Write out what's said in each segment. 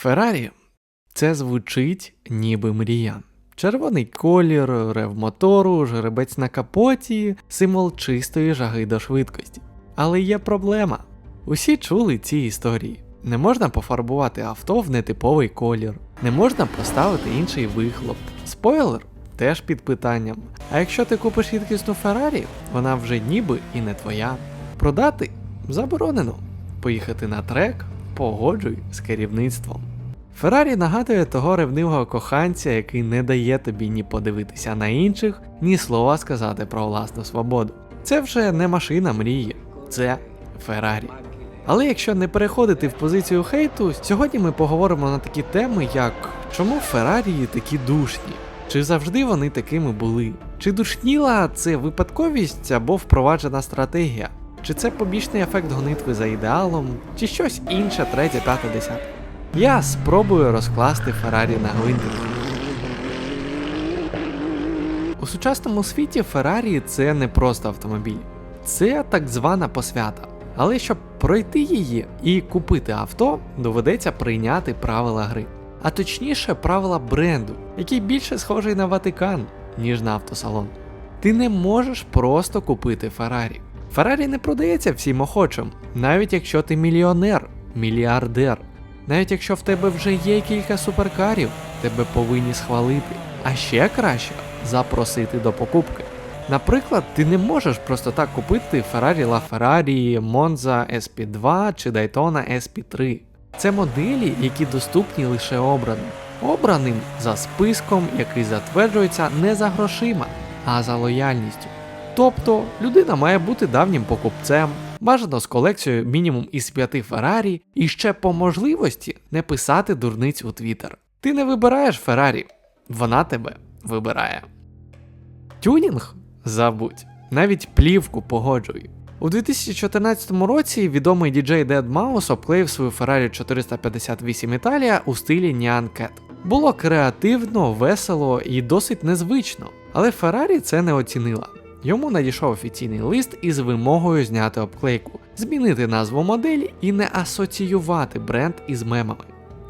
Феррарі це звучить ніби мрія. Червоний колір, рев мотору, жеребець на капоті, символ чистої жаги до швидкості. Але є проблема. Усі чули ці історії. Не можна пофарбувати авто в нетиповий колір, не можна поставити інший вихлоп. Спойлер теж під питанням. А якщо ти купиш рідкісну Феррарі, вона вже ніби і не твоя. Продати заборонено. Поїхати на трек погоджуй з керівництвом. Феррарі нагадує того ревнивого коханця, який не дає тобі ні подивитися на інших, ні слова сказати про власну свободу. Це вже не машина мрії, це Феррарі. Але якщо не переходити в позицію хейту, сьогодні ми поговоримо на такі теми, як чому Феррарі такі душні? Чи завжди вони такими були? Чи душніла це випадковість або впроваджена стратегія? Чи це побічний ефект гонитви за ідеалом, чи щось інше, третє, п'яте, десяте? Я спробую розкласти Феррарі на гвинтики. У сучасному світі Феррарі це не просто автомобіль, це так звана посвята. Але щоб пройти її і купити авто, доведеться прийняти правила гри. А точніше, правила бренду, який більше схожий на Ватикан, ніж на автосалон. Ти не можеш просто купити Феррарі. Феррарі не продається всім охочим, навіть якщо ти мільйонер, мільярдер. Навіть якщо в тебе вже є кілька суперкарів, тебе повинні схвалити. А ще краще запросити до покупки. Наприклад, ти не можеш просто так купити Ferrari LaFerrari, Monza SP2 чи Daytona SP3. Це моделі, які доступні лише обраним. Обраним за списком, який затверджується не за грошима, а за лояльністю. Тобто людина має бути давнім покупцем, бажано з колекцією мінімум із 5 Феррарі, і ще по можливості не писати дурниць у Твіттер. Ти не вибираєш Феррарі, вона тебе вибирає. Тюнінг? Забудь. Навіть плівку погоджуй. У 2014 році відомий діджей Dead Mouse обклеїв свою Ferrari 458 Italia у стилі Nyan Cat. Було креативно, весело і досить незвично, але Ferrari це не оцінила. Йому надійшов офіційний лист із вимогою зняти обклейку, змінити назву моделі і не асоціювати бренд із мемами.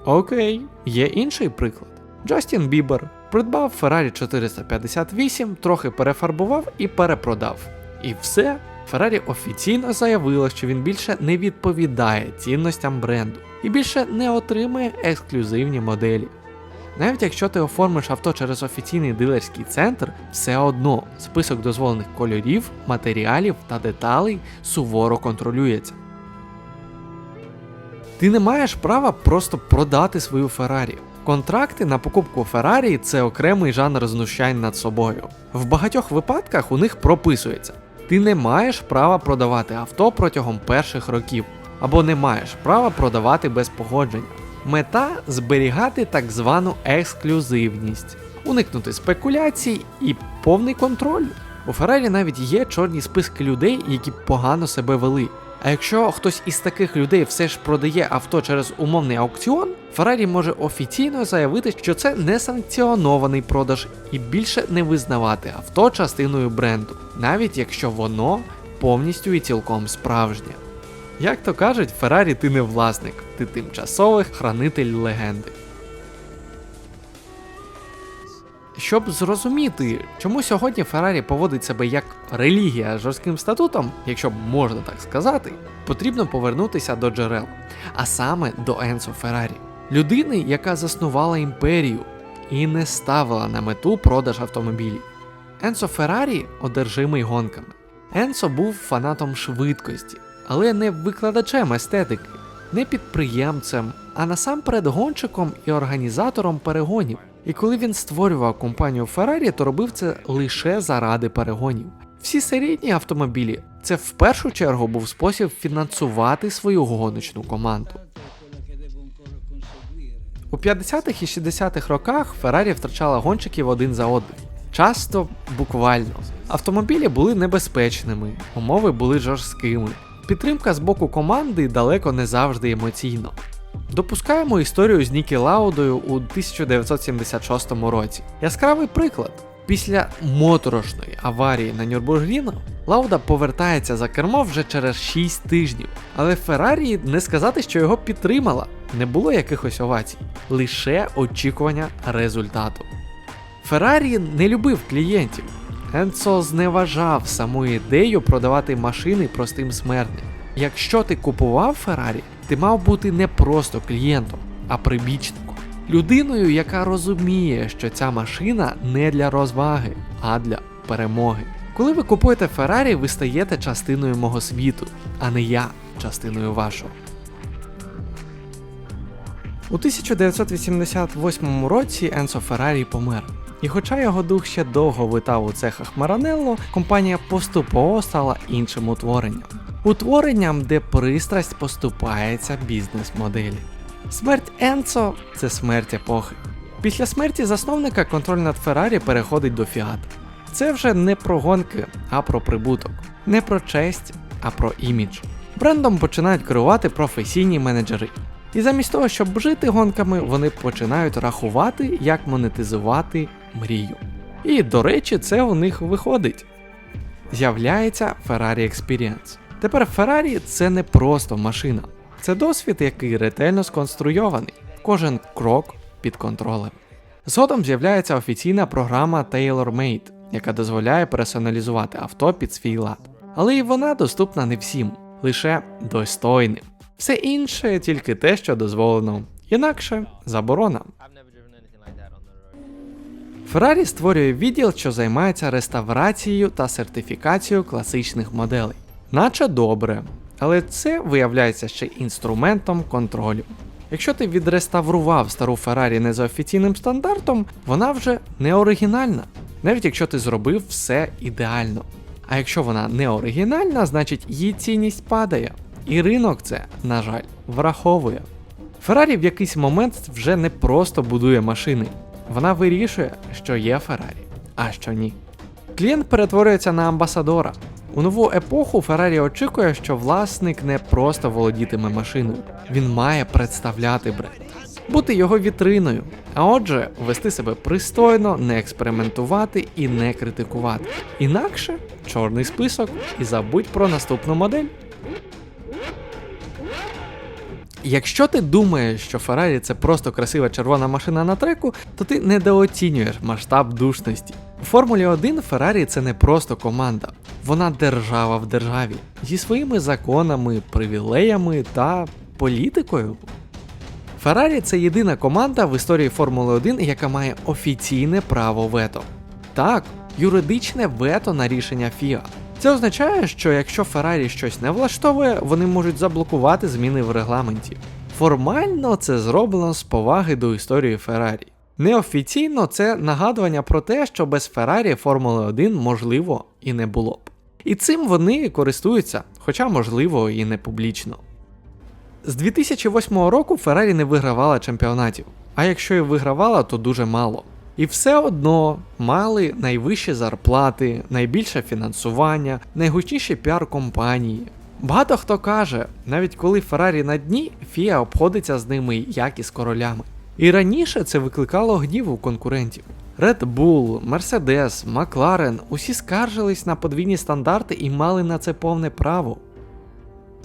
Окей, є інший приклад. Джастін Бібер придбав Ferrari 458, трохи перефарбував і перепродав. І все, Ferrari офіційно заявила, що він більше не відповідає цінностям бренду і більше не отримує ексклюзивні моделі. Навіть якщо ти оформиш авто через офіційний дилерський центр, все одно список дозволених кольорів, матеріалів та деталей суворо контролюється. Ти не маєш права просто продати свою Феррарі. Контракти на покупку Феррарі це окремий жанр знущань над собою. В багатьох випадках у них прописується: ти не маєш права продавати авто протягом перших років, або не маєш права продавати без погодження. Мета зберігати так звану ексклюзивність, уникнути спекуляцій і повний контроль. У Феррарі навіть є чорні списки людей, які погано себе вели. А якщо хтось із таких людей все ж продає авто через умовний аукціон, Феррарі може офіційно заявити, що це несанкціонований продаж і більше не визнавати авто частиною бренду, навіть якщо воно повністю і цілком справжнє. Як то кажуть, Феррарі ти не власник, ти тимчасовий хранитель легенди. Щоб зрозуміти, чому сьогодні Феррарі поводить себе як релігія з жорстким статутом, якщо можна так сказати, потрібно повернутися до джерел, а саме до Енсо Феррарі, людини, яка заснувала імперію і не ставила на мету продаж автомобілів. Енсо Феррарі одержимий гонками. Енсо був фанатом швидкості, але не викладачем естетики, не підприємцем, а насамперед гонщиком і організатором перегонів. І коли він створював компанію Ferrari, то робив це лише заради перегонів. Всі серійні автомобілі це в першу чергу був спосіб фінансувати свою гоночну команду. У 50-х і 60-х роках Ferrari втрачала гонщиків один за одним. Часто буквально. Автомобілі були небезпечними, умови були жорсткими. Підтримка з боку команди далеко не завжди емоційно. Допускаємо історію з Нікі Лаудою у 1976 році. Яскравий приклад. Після моторошної аварії на Нюрбургріну Лауда повертається за кермо вже через 6 тижнів, але Феррарі не сказати, що його підтримала. не було якихось овацій, лише очікування результату. Феррарі не любив клієнтів. Енцо зневажав саму ідею продавати машини простим смертним. Якщо ти купував Феррарі, ти мав бути не просто клієнтом, а прибічником. Людиною, яка розуміє, що ця машина не для розваги, а для перемоги. Коли ви купуєте Феррарі, ви стаєте частиною мого світу, а не я частиною вашого. У 1988 році Енсо Феррарі помер. І хоча його дух ще довго витав у цехах Маранелло, компанія поступово стала іншим утворенням. Утворенням, де пристрасть поступається бізнес-моделі. Смерть Енцо це смерть епохи. Після смерті засновника контроль над Феррарі переходить до Фіат. Це вже не про гонки, а про прибуток, не про честь, а про імідж. Брендом починають керувати професійні менеджери. І замість того, щоб жити гонками, вони починають рахувати, як монетизувати мрію. І, до речі, це у них виходить. З'являється Ferrari Experience. Тепер Ferrari це не просто машина, це досвід, який ретельно сконструйований, кожен крок під контролем. Згодом з'являється офіційна програма TaylorMade, яка дозволяє персоналізувати авто під свій лад. Але і вона доступна не всім, лише достойним. Все інше тільки те, що дозволено, інакше заборона. Ferrari створює відділ, що займається реставрацією та сертифікацією класичних моделей. Наче добре, але це виявляється ще інструментом контролю. Якщо ти відреставрував стару Ferrari не за офіційним стандартом, вона вже не оригінальна, навіть якщо ти зробив все ідеально. А якщо вона не оригінальна, значить її цінність падає. І ринок це, на жаль, враховує. Феррарі в якийсь момент вже не просто будує машини, вона вирішує, що є Феррарі, а що ні. Клієнт перетворюється на амбасадора. У нову епоху Феррарі очікує, що власник не просто володітиме машиною, він має представляти бренд, бути його вітриною, а отже, вести себе пристойно, не експериментувати і не критикувати. Інакше чорний список і забудь про наступну модель. Якщо ти думаєш, що Феррарі це просто красива червона машина на треку, то ти недооцінюєш масштаб душності. У Формулі 1 Феррарі це не просто команда, вона держава в державі зі своїми законами, привілеями та політикою. Феррарі це єдина команда в історії Формули 1, яка має офіційне право вето. Так, юридичне вето на рішення FIA. Це означає, що якщо Феррарі щось не влаштовує, вони можуть заблокувати зміни в регламенті. Формально це зроблено з поваги до історії Феррарі. Неофіційно це нагадування про те, що без Феррарі Формули 1 можливо і не було б. І цим вони користуються, хоча можливо і не публічно. З 2008 року Феррарі не вигравала чемпіонатів, а якщо і вигравала, то дуже мало. І все одно мали найвищі зарплати, найбільше фінансування, найгучніші піар-компанії. Багато хто каже, навіть коли Феррарі на дні, Фіа обходиться з ними як із королями. І раніше це викликало гнів у конкурентів. Red Bull, Mercedes, McLaren усі скаржились на подвійні стандарти і мали на це повне право.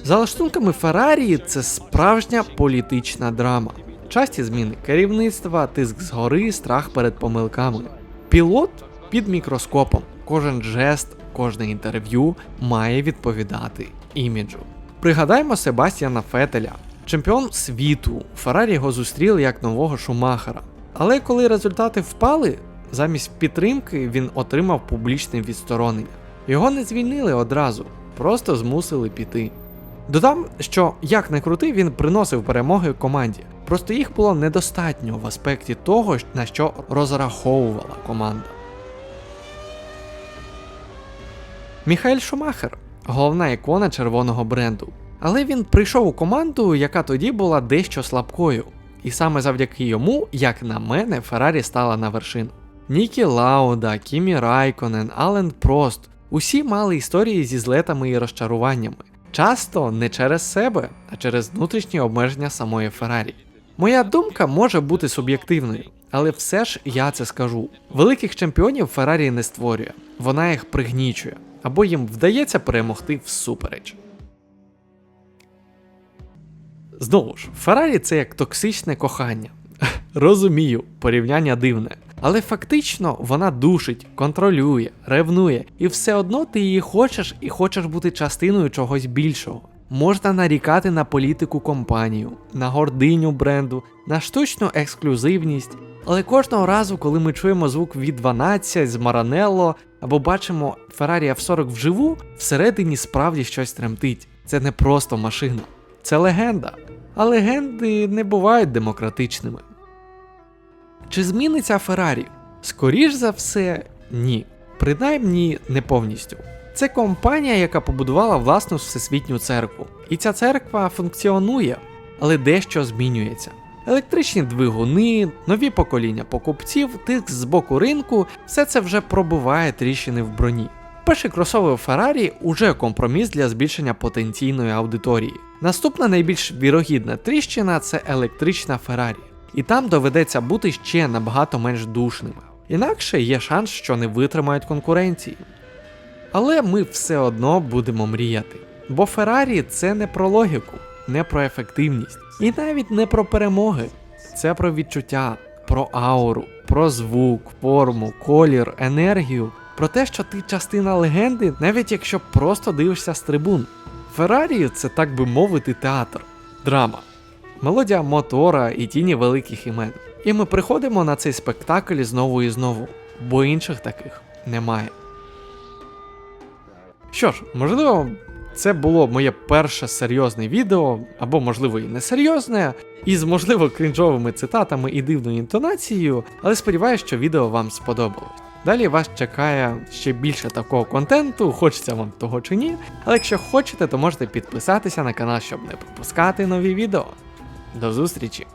За лаштунками Феррарі це справжня політична драма. Часті зміни керівництва, тиск згори, страх перед помилками. Пілот під мікроскопом. Кожен жест, кожне інтерв'ю має відповідати іміджу. Пригадаймо Себастьяна Фетеля, чемпіон світу. Феррарі його зустріли як нового Шумахера. Але коли результати впали, замість підтримки він отримав публічне відсторонення. Його не звільнили одразу, просто змусили піти. Додам, що як не крути, він приносив перемоги команді. Просто їх було недостатньо в аспекті того, на що розраховувала команда. Міхаель Шумахер головна ікона червоного бренду. Але він прийшов у команду, яка тоді була дещо слабкою. І саме завдяки йому, як на мене, Феррарі стала на вершину. Нікі Лауда, Кімі Райконен, Ален Прост усі мали історії зі злетами і розчаруваннями. Часто не через себе, а через внутрішні обмеження самої Феррарі. Моя думка може бути суб'єктивною, але все ж я це скажу. Великих чемпіонів Феррарі не створює, вона їх пригнічує, або їм вдається перемогти всупереч. Знову ж, Феррарі це як токсичне кохання. Розумію, порівняння дивне. Але фактично вона душить, контролює, ревнує, і все одно ти її хочеш і хочеш бути частиною чогось більшого. Можна нарікати на політику компанію, на гординю бренду, на штучну ексклюзивність. Але кожного разу, коли ми чуємо звук V12 з Маранелло або бачимо Ferrari F40 вживу, всередині справді щось тремтить. Це не просто машина, це легенда. А легенди не бувають демократичними. Чи зміниться Феррарі? Скоріш за все, ні. Принаймні не повністю. Це компанія, яка побудувала власну всесвітню церкву. І ця церква функціонує, але дещо змінюється. Електричні двигуни, нові покоління покупців, тиск з боку ринку, все це вже пробиває тріщини в броні. Перший кросовер Ferrari уже компроміс для збільшення потенційної аудиторії. Наступна найбільш вірогідна тріщина це електрична Ferrari. І там доведеться бути ще набагато менш душними. Інакше є шанс, що не витримають конкуренції. Але ми все одно будемо мріяти. Бо Феррарі це не про логіку, не про ефективність і навіть не про перемоги. Це про відчуття, про ауру, про звук, форму, колір, енергію, про те, що ти частина легенди, навіть якщо просто дивишся з трибун. Феррарі це так би мовити театр, драма, мелодія мотора і тіні великих імен. І ми приходимо на цей спектакль знову і знову, бо інших таких немає. Що ж, можливо, це було моє перше серйозне відео, або, можливо, і не серйозне, із можливо крінжовими цитатами і дивною інтонацією, але сподіваюся, що відео вам сподобалось. Далі вас чекає ще більше такого контенту, хочеться вам того чи ні. Але якщо хочете, то можете підписатися на канал, щоб не пропускати нові відео. До зустрічі!